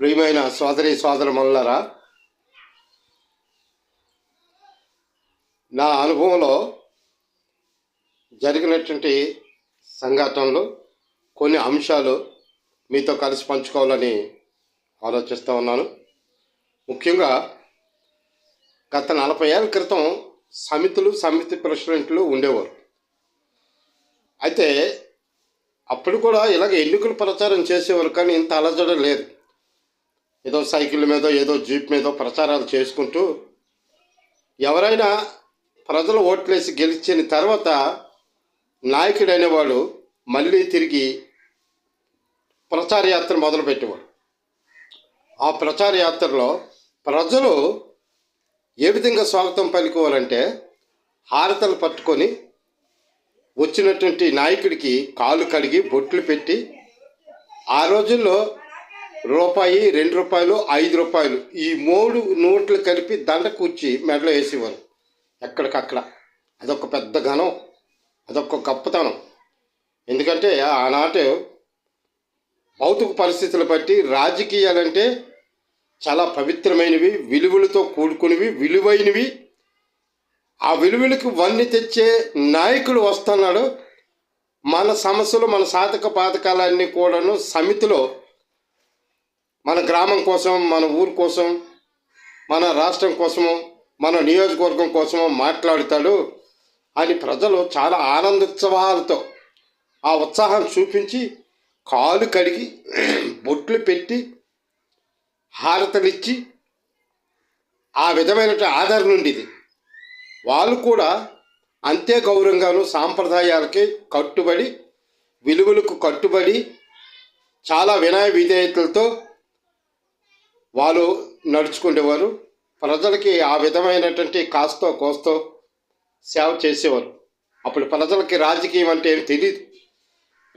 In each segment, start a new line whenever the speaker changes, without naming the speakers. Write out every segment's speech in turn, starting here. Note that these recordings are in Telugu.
ప్రియమైన సోదరి సోదరమల్లారా నా అనుభవంలో జరిగినటువంటి సంఘటనలు కొన్ని అంశాలు మీతో కలిసి పంచుకోవాలని ఆలోచిస్తూ ఉన్నాను. ముఖ్యంగా గత నలభై ఏళ్ళ క్రితం సమితులు సమితి ప్రెసిడెంట్లు ఉండేవారు. అయితే అప్పుడు కూడా ఇలాగ ఎన్నికల ప్రచారం చేసేవారు కానీ ఇంత అలజడ లేదు. ఏదో సైకిల్ మీద ఏదో జీప్ మీద ప్రచారాలు చేసుకుంటూ ఎవరైనా ప్రజలు ఓట్లేసి గెలిచిన తర్వాత నాయకుడైన వాడు మళ్ళీ తిరిగి ప్రచార యాత్ర మొదలుపెట్టేవాడు. ఆ ప్రచార యాత్రలో ప్రజలు ఏ విధంగా స్వాగతం పలుకోవాలంటే హారతలు పట్టుకొని వచ్చినటువంటి నాయకుడికి కాలు కడిగి బొట్లు పెట్టి ఆ రోజుల్లో రూపాయి రెండు రూపాయలు ఐదు రూపాయలు. ఈ మూడు నోట్లు కలిపి దండ కూర్చి మెడలో వేసేవారు. ఎక్కడికక్కడ. అదొక పెద్ద ఘనం. అదొక గొప్పతనం. ఎందుకంటే ఆనాటి భౌతిక పరిస్థితులు బట్టి రాజకీయాలంటే చాలా పవిత్రమైనవి విలువలతో కూడుకునివి విలువైనవి. ఆ విలువలకు వన్ని తెచ్చే నాయకులు వస్తున్నాడు. మన సమస్యలు మన సాధక పాతకాలన్నీ కూడాను సమితిలో మన గ్రామం కోసం మన ఊరు కోసం మన రాష్ట్రం కోసము మన నియోజకవర్గం కోసము మాట్లాడుతాడు అని ప్రజలు చాలా ఆనందోత్సవాలతో ఆ ఉత్సాహం చూపించి కాలు కడిగి బొట్లు పెట్టి హారతలిచ్చి ఆ విధమైన ఆదరణ ఉండేది. వాళ్ళు కూడా అంతే గౌరవంగాను సాంప్రదాయాలకి కట్టుబడి విలువలకు కట్టుబడి చాలా వినయ విధేయతలతో వాళ్ళు నడుచుకునేవారు. ప్రజలకి ఆ విధమైనటువంటి కాస్తో కోస్తో సేవ చేసేవారు. అప్పుడు ప్రజలకి రాజకీయం అంటే ఏమి తెలియదు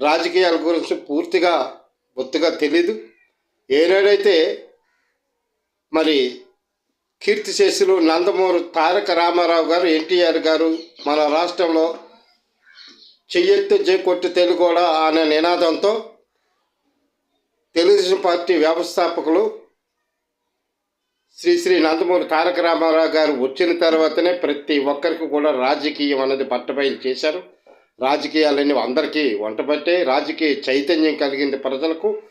రాజకీయాల గురించి పూర్తిగా బొత్తుగా తెలీదు. ఏనాడైతే మరి కీర్తి శేషులు నందమూరు తారక రామారావు గారు ఎన్టీఆర్ గారు మన రాష్ట్రంలో చెయ్యెత్తు చేకొట్టు తెలుగు కూడా అనే నినాదంతో తెలుగుదేశం పార్టీ వ్యవస్థాపకులు శ్రీ శ్రీ నందమూరి తారక రామారావు గారు వచ్చిన తర్వాతనే ప్రతి ఒక్కరికి కూడా రాజకీయం అనేది పట్టబయలు చేశారు. రాజకీయాలన్నీ అందరికీ వంటబట్టే రాజకీయ చైతన్యం కలిగింది ప్రజలకు.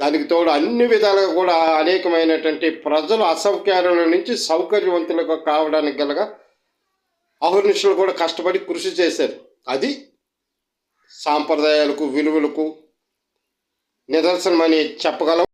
దానికి తోడు అన్ని విధాలుగా కూడా అనేకమైనటువంటి ప్రజలు అసౌకర్యాల నుంచి సౌకర్యవంతులుగా కావడానికి గలగా అహర్నిషులు కూడా కష్టపడి కృషి చేశారు. అది సాంప్రదాయాలకు విలువలకు నిదర్శనమని చెప్పగలం.